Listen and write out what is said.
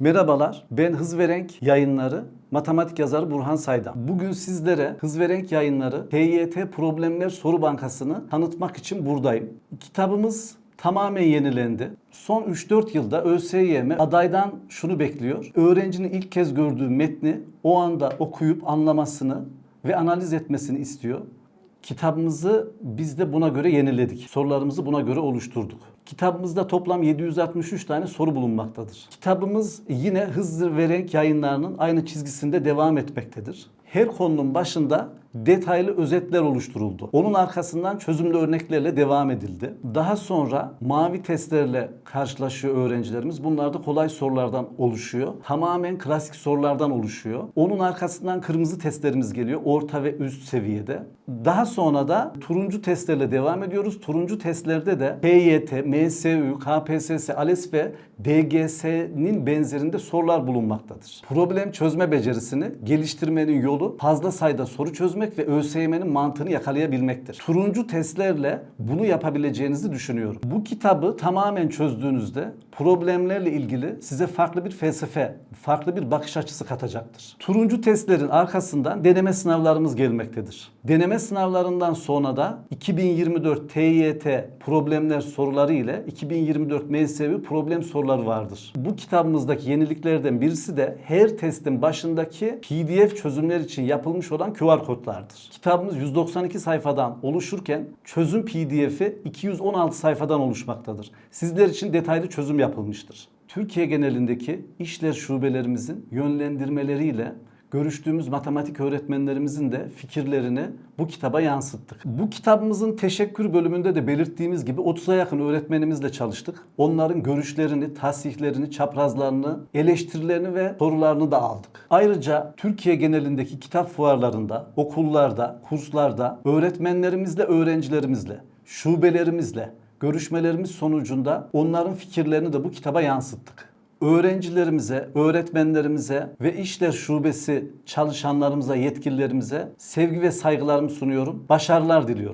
Merhabalar, ben Hız ve Renk yayınları matematik yazarı Burhan Saydam. Bugün sizlere Hız ve Renk yayınları TYT Problemler Soru Bankası'nı tanıtmak için buradayım. Kitabımız tamamen yenilendi. Son 3-4 yılda ÖSYM adaydan şunu bekliyor. Öğrencinin ilk kez gördüğü metni o anda okuyup anlamasını ve analiz etmesini istiyor. Kitabımızı biz de buna göre yeniledik. Sorularımızı buna göre oluşturduk. Kitabımızda toplam 763 tane soru bulunmaktadır. Kitabımız yine Hızlı ve Renk yayınlarının aynı çizgisinde devam etmektedir. Her konunun başında detaylı özetler oluşturuldu. Onun arkasından çözümlü örneklerle devam edildi. Daha sonra mavi testlerle karşılaşıyor öğrencilerimiz. Bunlar da kolay sorulardan oluşuyor. Tamamen klasik sorulardan oluşuyor. Onun arkasından kırmızı testlerimiz geliyor. Orta ve üst seviyede. Daha sonra da turuncu testlerle devam ediyoruz. Turuncu testlerde de PYT, MSÜ, KPSS, ALES ve DGS'nin benzerinde sorular bulunmaktadır. Problem çözme becerisini geliştirmenin yolu fazla sayıda soru çözmek ve ÖSYM'nin mantığını yakalayabilmektir. Turuncu testlerle bunu yapabileceğinizi düşünüyorum. Bu kitabı tamamen çözdüğünüzde problemlerle ilgili size farklı bir felsefe, farklı bir bakış açısı katacaktır. Turuncu testlerin arkasından deneme sınavlarımız gelmektedir. Deneme sınavlarından sonra da 2024 TYT problemler soruları ile 2024 MSV problem soruları vardır. Bu kitabımızdaki yeniliklerden birisi de her testin başındaki PDF çözümler için yapılmış olan QR kodlardır. Kitabımız 192 sayfadan oluşurken çözüm PDF'i 216 sayfadan oluşmaktadır. Sizler için detaylı çözüm yapılmıştır. Türkiye genelindeki işler şubelerimizin yönlendirmeleriyle görüştüğümüz matematik öğretmenlerimizin de fikirlerini bu kitaba yansıttık. Bu kitabımızın teşekkür bölümünde de belirttiğimiz gibi 30'a yakın öğretmenimizle çalıştık. Onların görüşlerini, tasihlerini, çaprazlarını, eleştirilerini ve sorularını da aldık. Ayrıca Türkiye genelindeki kitap fuarlarında, okullarda, kurslarda öğretmenlerimizle, öğrencilerimizle, şubelerimizle görüşmelerimiz sonucunda onların fikirlerini de bu kitaba yansıttık öğrencilerimize, öğretmenlerimize ve işler şubesi çalışanlarımıza, yetkililerimize sevgi ve saygılarımı sunuyorum. Başarılar diliyorum.